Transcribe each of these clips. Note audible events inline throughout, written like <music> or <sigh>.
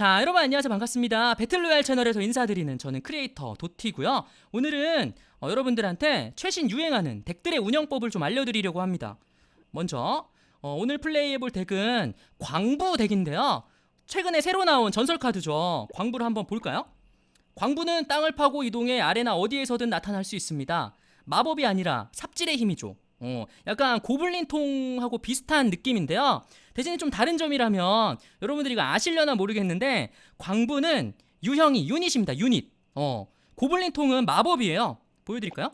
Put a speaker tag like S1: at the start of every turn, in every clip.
S1: 자, 여러분 안녕하세요. 반갑습니다. 배틀로얄 채널에서 인사드리는 저는 크리에이터 도티고요. 오늘은 어, 여러분들한테 최신 유행하는 덱들의 운영법을 좀 알려드리려고 합니다. 먼저 어, 오늘 플레이해볼 덱은 광부 덱인데요. 최근에 새로 나온 전설 카드죠. 광부를 한번 볼까요? 광부는 땅을 파고 이동해 아래나 어디에서든 나타날 수 있습니다. 마법이 아니라 삽질의 힘이죠. 어, 약간 고블린통하고 비슷한 느낌인데요. 대신에 좀 다른 점이라면 여러분들이 이거 아실려나 모르겠는데 광부는 유형이 유닛입니다. 유닛. 어, 고블린 통은 마법이에요. 보여드릴까요?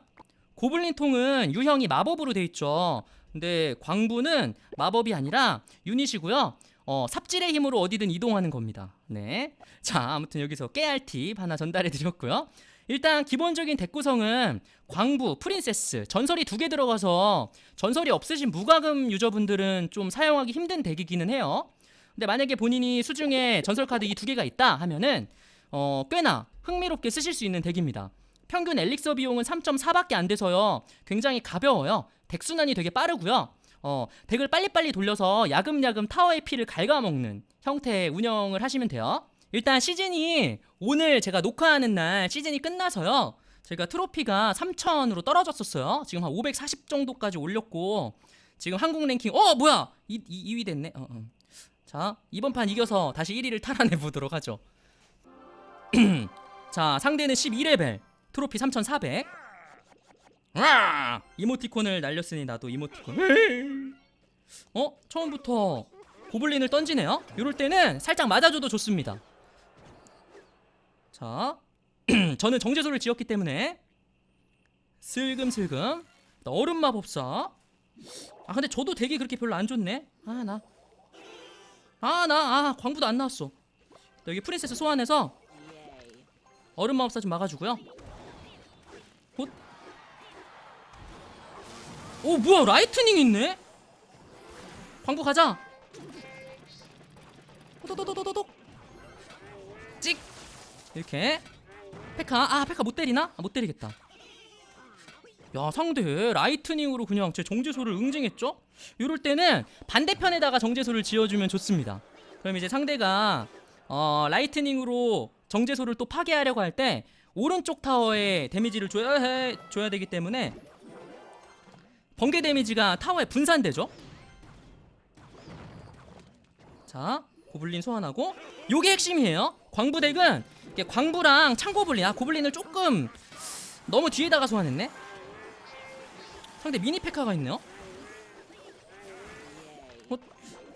S1: 고블린 통은 유형이 마법으로 돼 있죠. 근데 광부는 마법이 아니라 유닛이고요. 어, 삽질의 힘으로 어디든 이동하는 겁니다. 네. 자, 아무튼 여기서 깨알 팁 하나 전달해 드렸고요. 일단 기본적인 덱 구성은 광부, 프린세스, 전설이 두 개 들어가서 전설이 없으신 무과금 유저분들은 좀 사용하기 힘든 덱이기는 해요. 근데 만약에 본인이 수중에 전설 카드 이 두 개가 있다 하면은 어, 꽤나 흥미롭게 쓰실 수 있는 덱입니다. 평균 엘릭서 비용은 3.4밖에 안 돼서요. 굉장히 가벼워요. 덱 순환이 되게 빠르고요. 어, 덱을 빨리빨리 돌려서 야금야금 타워의 피를 갉아먹는 형태의 운영을 하시면 돼요. 일단 시즌이 오늘 제가 녹화하는 날 시즌이 끝나서요. 제가 트로피가 3000으로 떨어졌었어요. 지금 한 540 정도까지 올렸고 지금 한국 랭킹 어 뭐야 2, 2, 위 됐네. 어, 어. 자 이번 판 이겨서 다시 1위를 탈환해 보도록 하죠. <clears throat> 자 상대는 12레벨 트로피 3400. 와! 이모티콘을 날렸으니 나도 이모티콘. <laughs> 어 처음부터 고블린을 던지네요. 이럴 때는 살짝 맞아줘도 좋습니다. 자, <clears throat> 저는 정제소를 지었기 때문에 슬금슬금 얼음 마 법사. 아 근데 저도 덱이 그렇게 별로 안 좋네. 아 나. 아나아 광부도 안 나왔어. 여기 프린세스 소환해서 얼음 마법사 좀 막아주고요. 곧. 오 뭐야 라이트닝 있네. 광부 가자. 도도도도도독. 찍. 이렇게 페카 아 페카 못 때리나? 아, 못 때리겠다. 야 상대 라이트닝으로 그냥 제 정제소를 응징했죠? 이럴 때는 반대편에다가 정제소를 지어주면 좋습니다. 그럼 이제 상대가 어, 라이트닝으로 정제소를 또 파괴하려고 할 때 오른쪽 타워에 데미지를 줘야 해, 줘야 되기 때문에 번개 데미지가 타워에 분산되죠. 자 고블린 소환하고 요게 핵심이에요. 광부덱은 이게 광부랑 창고블린 아 고블린을 조금 너무 뒤에다가 소환했네. 상대 미니 페카가 있네요. 어?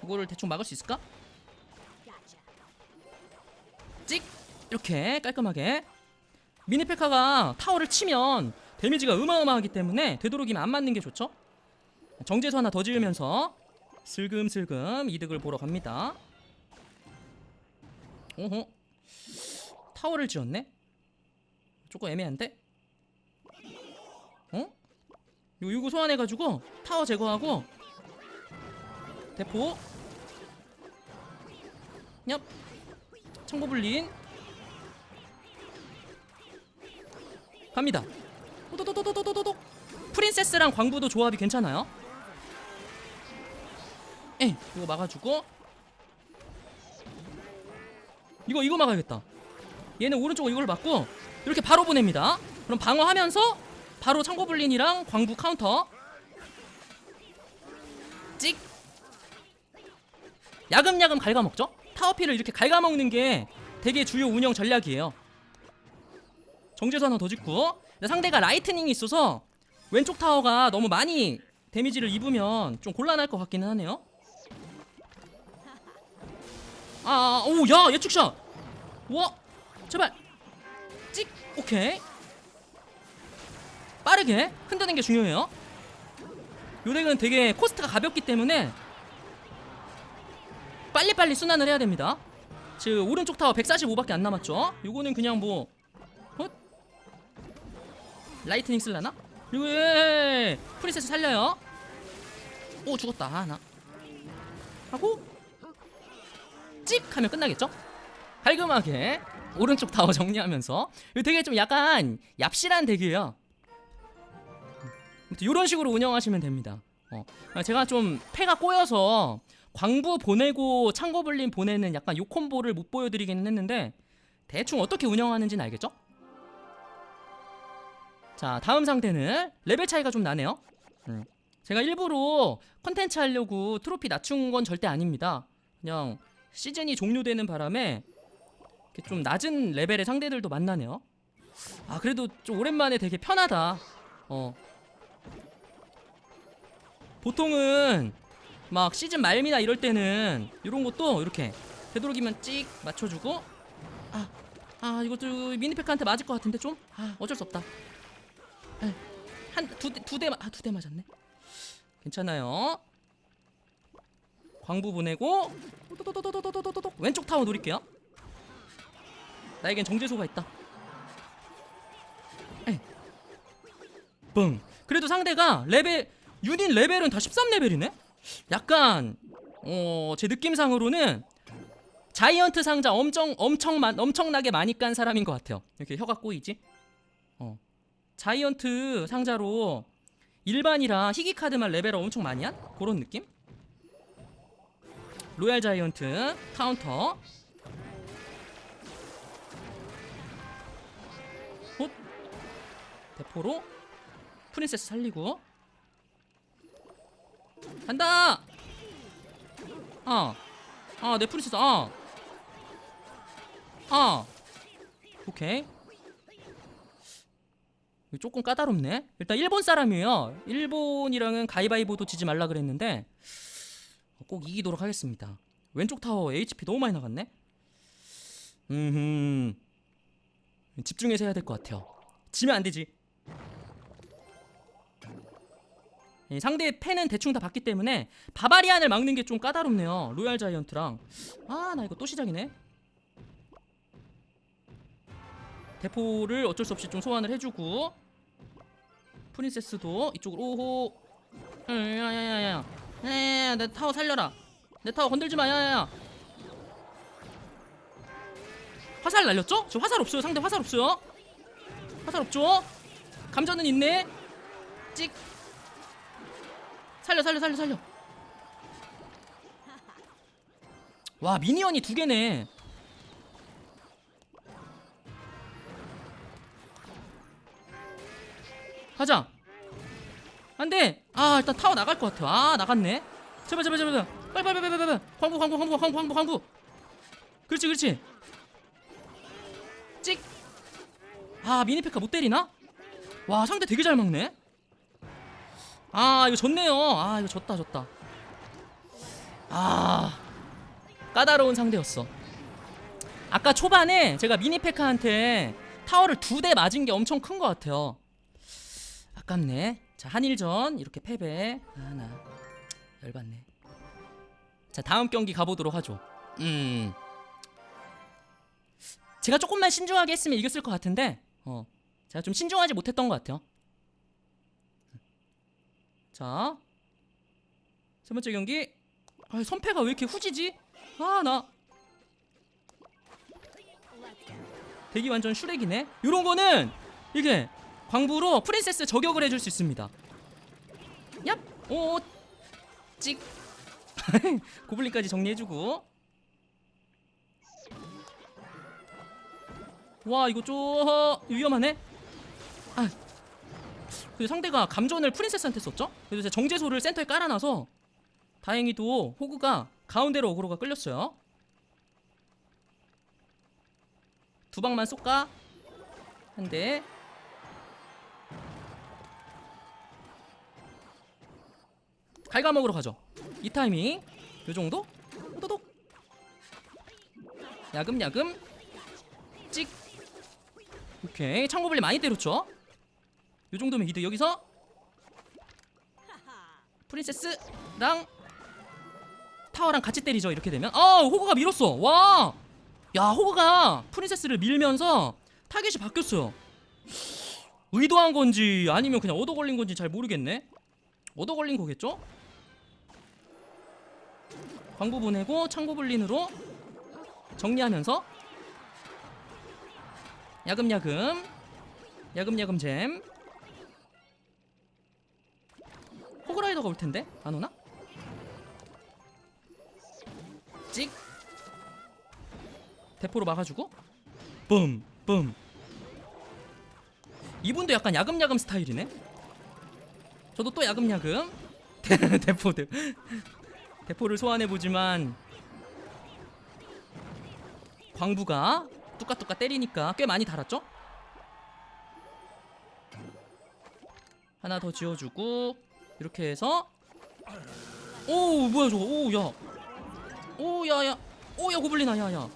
S1: 이거를 대충 막을 수 있을까? 찍 이렇게 깔끔하게 미니 페카가 타워를 치면 데미지가 어마어마하기 때문에 되도록이면 안 맞는 게 좋죠. 정제소 하나 더 지으면서 슬금슬금 이득을 보러 갑니다. 오호 타워를 지었네? 조금 애매한데? 어? 이거, 요거 소환해가지고 타워 제거하고 대포. 얍. 청구 불린. 갑니다. 도도도도도도도. 프린세스랑 광부도 조합이 괜찮아요? 에 이거 막아주고. 이거 이거 막아야겠다. 얘는 오른쪽으로 이걸 막고 이렇게 바로 보냅니다. 그럼 방어하면서 바로 창고블린이랑 광부 카운터. 찍. 야금야금 갉아먹죠? 타워피를 이렇게 갉아먹는 게 되게 주요 운영 전략이에요. 정제소 하나 더 짓고. 상대가 라이트닝이 있어서 왼쪽 타워가 너무 많이 데미지를 입으면 좀 곤란할 것 같기는 하네요. 아, 오, 야, 예측샷. 와, 제발. 찍, 오케이. 빠르게 흔드는 게 중요해요. 요 덱은 되게 코스트가 가볍기 때문에 빨리빨리 순환을 해야 됩니다. 지금 오른쪽 타워 145밖에 안 남았죠. 요거는 그냥 뭐 어? 라이트닝 쓸라나? 그리고 예, 프린세스 살려요. 오 죽었다 하나. 하고 찍 하면 끝나겠죠? 깔끔하게 오른쪽 타워 정리하면서 되게 좀 약간 얍실한 덱이에요. 이런 식으로 운영하시면 됩니다. 어, 제가 좀 패가 꼬여서 광부 보내고 창고블린 보내는 약간 요 콤보를 못 보여드리기는 했는데 대충 어떻게 운영하는지는 알겠죠? 자 다음 상대는 레벨 차이가 좀 나네요 음. 제가 일부러 컨텐츠 하려고 트로피 낮춘 건 절대 아닙니다 그냥 시즌이 종료되는 바람에 이렇게 좀 낮은 레벨의 상대들도 만나네요. 아 그래도 좀 오랜만에 되게 편하다. 어. 보통은 막 시즌 말미나 이럴 때는 이런 것도 이렇게 되도록이면 찍 맞춰주고. 아, 아 이것도 미니팩한테 맞을 것 같은데 좀? 아 어쩔 수 없다. 한두대두대아두대 아, 맞았네. 괜찮아요. 광부 보내고. 왼쪽 타워 노릴게요. 나에겐 정제소가 있다. 뻥 그래도 상대가 레벨 유닛 레벨은 다 13레벨이네 약간 어 제 느낌상으로는 자이언트 상자 엄청 엄청 많 엄청나게 많이 깐 사람인 것 같아요. 이렇게 혀가 꼬이지? 어 자이언트 상자로 일반이랑 희귀 카드만 레벨을 엄청 많이 한 그런 느낌? 로얄 자이언트 카운터 대포로 프린세스 살리고 간다. 아, 아, 내 프린세스. 아, 아. 오케이. 조금 까다롭네. 일단 일본 사람이에요. 일본이랑은 가위바위보도 지지 말라 그랬는데 꼭 이기도록 하겠습니다. 왼쪽 타워 HP 너무 많이 나갔네. 음, 집중해서 해야 될 것 같아요. 지면 안 되지. 상대의 패는 대충 다 봤기 때문에 바바리안을 막는 게 좀 까다롭네요. 로얄 자이언트랑. 아 나 이거 또 시작이네. 대포를 어쩔 수 없이 좀 소환을 해주고 프린세스도 이쪽으로 오호. 야야야야. 야야야 내 타워 살려라. 내 타워 건들지 마. 야야야. 화살 날렸죠? 저 화살 없어요. 상대 화살 없어요. 화살 없죠? 감전은 있네. 찍 살려 살려 살려 살려. 와 미니언이 두 개네. 가자. 안돼. 아 일단 타워 나갈 것 같아. 아 나갔네. 제발 제발 제발 제발. 빨리 빨리 빨리 빨리 빨리. 광부 광부 광부 광부 광부 광부. 그렇지 그렇지. 찍아 미니페카 못 때리나? 와 상대 되게 잘 막네 아 이거 졌네요. 아 이거 졌다 졌다. 아 까다로운 상대였어. 아까 초반에 제가 미니페카한테 타워를 두 대 맞은 게 엄청 큰 것 같아요. 아깝네. 자 한일전 이렇게 패배. 아나 열받네. 자 다음 경기 가보도록 하죠. 음. 제가 조금만 신중하게 했으면 이겼을 것 같은데 어 제가 좀 신중하지 못했던 것 같아요 자, 세 번째 경기. 아, 선패가 왜 이렇게 후지지? 아, 나. 대기 완전 슈렉이네. 요런 거는 이게 광부로 프린세스 저격을 해줄 수 있습니다. 얍, 오, 찍. <laughs> 고블린까지 정리해주고. 와, 이거 좀 위험하네. 아, 그 상대가 감전을 프린세스한테 썼죠? 그래서 제가 정제소를 센터에 깔아놔서 다행히도 호그가 가운데로 어그로가 끌렸어요. 두 방만 쏠까? 한 대. 갈가먹으러 가죠. 이 타이밍. 요 정도? 호도독. 야금야금. 찍. 오케이. 창고블리 많이 때렸죠? 요 정도면 이득. 여기서 프린세스랑 타워랑 같이 때리죠 이렇게 되면. 아 호그가 밀었어. 와 야 호그가 프린세스를 밀면서 타겟이 바뀌었어요. 의도한 건지 아니면 그냥 얻어 걸린 건지 잘 모르겠네. 얻어 걸린 거겠죠? 광부 보내고 창고블린으로 정리하면서 야금야금 야금야금 잼 호그라이더가 올 텐데? 안 오나? 찍. 대포로 막아주고. 뿜뿜. 이분도 약간 야금야금 스타일이네. 저도 또 야금야금. <laughs> 대포들 대포를 소환해보지만 광부가 뚜까뚜까 때리니까 꽤 많이 달았죠? 하나 더 지어주고 이렇게 해서. 오 뭐야 저거. 오야. 오야야. 오야 고블린아 야야.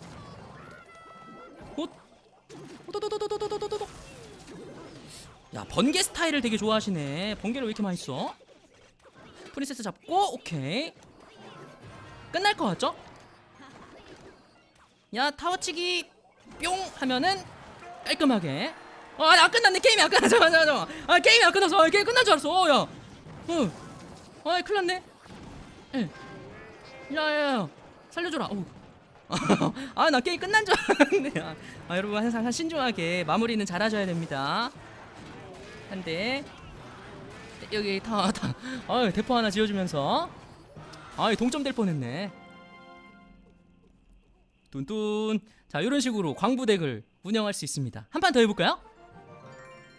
S1: 야 번개 스타일을 되게 좋아하시네. 번개를 왜 이렇게 많이 써? 프린세스 잡고 오케이. 끝날 것 같죠? 야 타워치기. 뿅 하면은 깔끔하게. 아안 끝났네. 게임이 안 끝났어. 잠깐만 잠깐만. 아 게임이 안 끝났어. 아, 게임 끝난 줄 알았어. 어, 야 어. 아 큰일 났네. 예. 야야야. 살려줘라. 어우. <laughs> 아 나 게임 끝난 줄 알았네. 아, 아 여러분 항상 신중하게 마무리는 잘 하셔야 됩니다. 한대. 여기 타타 아 대포 하나 지어 주면서. 아 동점 될 뻔했네. 뚠뚠. 자 이런 식으로 광부덱을 운영할 수 있습니다. 한 판 더 해볼까요?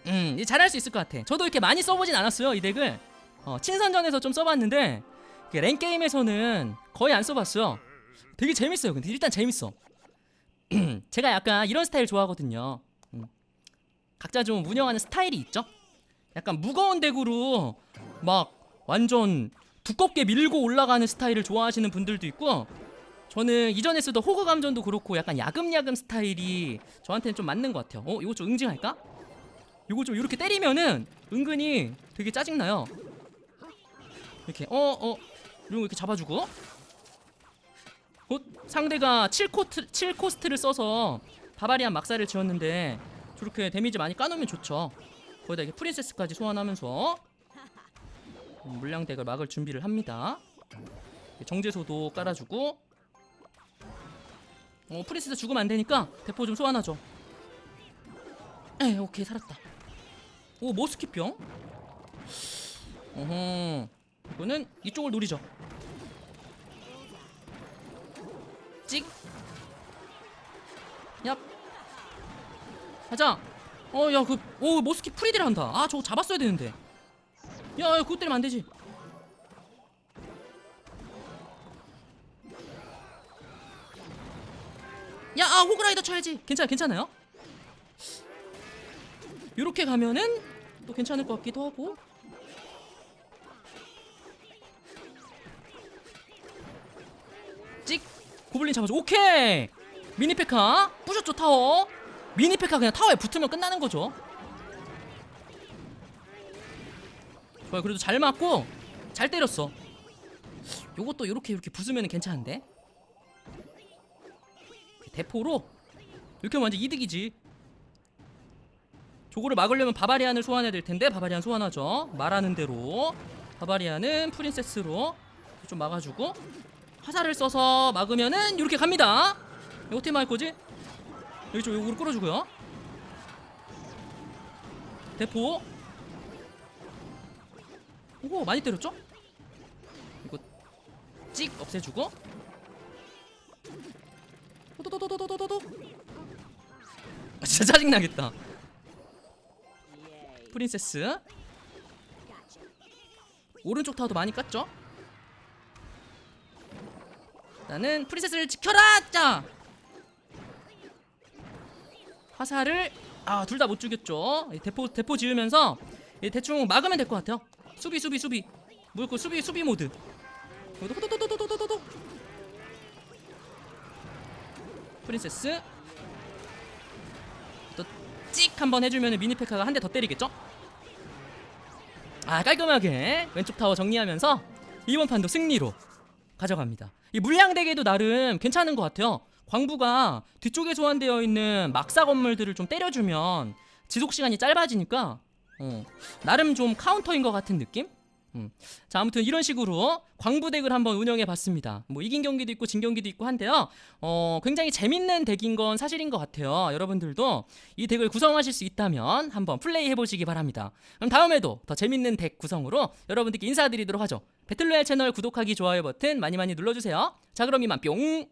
S1: 음 잘할 수 있을 것 같아. 저도 이렇게 많이 써보진 않았어요 이 덱을 어, 친선전에서 좀 써봤는데 랭 게임에서는 거의 안 써봤어요 되게 재밌어요 근데 일단 재밌어 <clears throat> 제가 약간 이런 스타일 좋아하거든요 음. 각자 좀 운영하는 스타일이 있죠 약간 무거운 덱으로 막 완전 두껍게 밀고 올라가는 스타일을 좋아하시는 분들도 있고 저는 이전에 쓰던 호그 감전도 그렇고 약간 야금야금 스타일이 저한테는 좀 맞는 것 같아요. 어, 이거 좀 응징할까? 이거 좀 이렇게 때리면은 은근히 되게 짜증나요. 이렇게 어, 어, 이런 거 이렇게 잡아주고 어, 상대가 7코트, 7코스트를 써서 바바리안 막사를 지었는데 저렇게 데미지 많이 까놓으면 좋죠. 거기다 이게 프린세스까지 소환하면서 음, 물량덱을 막을 준비를 합니다. 정제소도 깔아주고 어 프린세스 죽으면 안 되니까 대포 좀 소환하죠. 에 오케이 살았다. 오 모스키병. 어허 이거는 이쪽을 노리죠. 찍. 얍. 가자. 어, 야, 그, 오, 모스키 프리딜 한다. 아, 저거 잡았어야 되는데. 야, 야, 그거 때리면 안 되지. 야, 아, 호그라이더 쳐야지. 괜찮아, 괜찮아요? 요렇게 가면은 또 괜찮을 것 같기도 하고. 찍! 고블린 잡아줘. 오케이! 미니페카. 부셨죠, 타워. 미니페카 그냥 타워에 붙으면 끝나는 거죠. 좋아요. 그래도 잘 맞고 잘 때렸어. 요것도 이렇게 이렇게 부수면 괜찮은데. 대포로 이렇게 완전 이득이지. 저거를 막으려면 바바리안을 소환해야 될 텐데 바바리안 소환하죠. 말하는 대로 바바리안은 프린세스로 좀 막아주고 화살을 써서 막으면은 이렇게 갑니다. 어떻게 막을 거지? 여기 좀 요구를 끌어주고요. 대포. 오고 많이 때렸죠? 이거 찍 없애주고. 도도도도도도도 아, 진짜 짜증 나겠다. 프린세스. 오른쪽 타워도 많이 깠죠? 나는 프린세스를 지켜라! 자! 화살을 아 둘 다 못 죽였죠. 이 대포 대포 지으면서 이 대충 막으면 될 것 같아요. 수비 수비 수비. 뭐그 수비 수비 모드. 도도도도도도도도도. 프린세스 또 찍 한번 해주면 미니페카가 한 대 더 때리겠죠? 아 깔끔하게 왼쪽 타워 정리하면서 이번 판도 승리로 가져갑니다. 이 물량대계도 나름 괜찮은 것 같아요. 광부가 뒤쪽에 소환되어 있는 막사 건물들을 좀 때려주면 지속 시간이 짧아지니까 어, 나름 좀 카운터인 것 같은 느낌? 음. 자 아무튼 이런 식으로 광부덱을 한번 운영해 봤습니다. 뭐 이긴 경기도 있고 진 경기도 있고 한데요. 어, 굉장히 재밌는 덱인 건 사실인 것 같아요. 여러분들도 이 덱을 구성하실 수 있다면 한번 플레이 해보시기 바랍니다. 그럼 다음에도 더 재밌는 덱 구성으로 여러분들께 인사드리도록 하죠. 배틀로얄 채널 구독하기 좋아요 버튼 많이 많이 눌러주세요. 자 그럼 이만 뿅.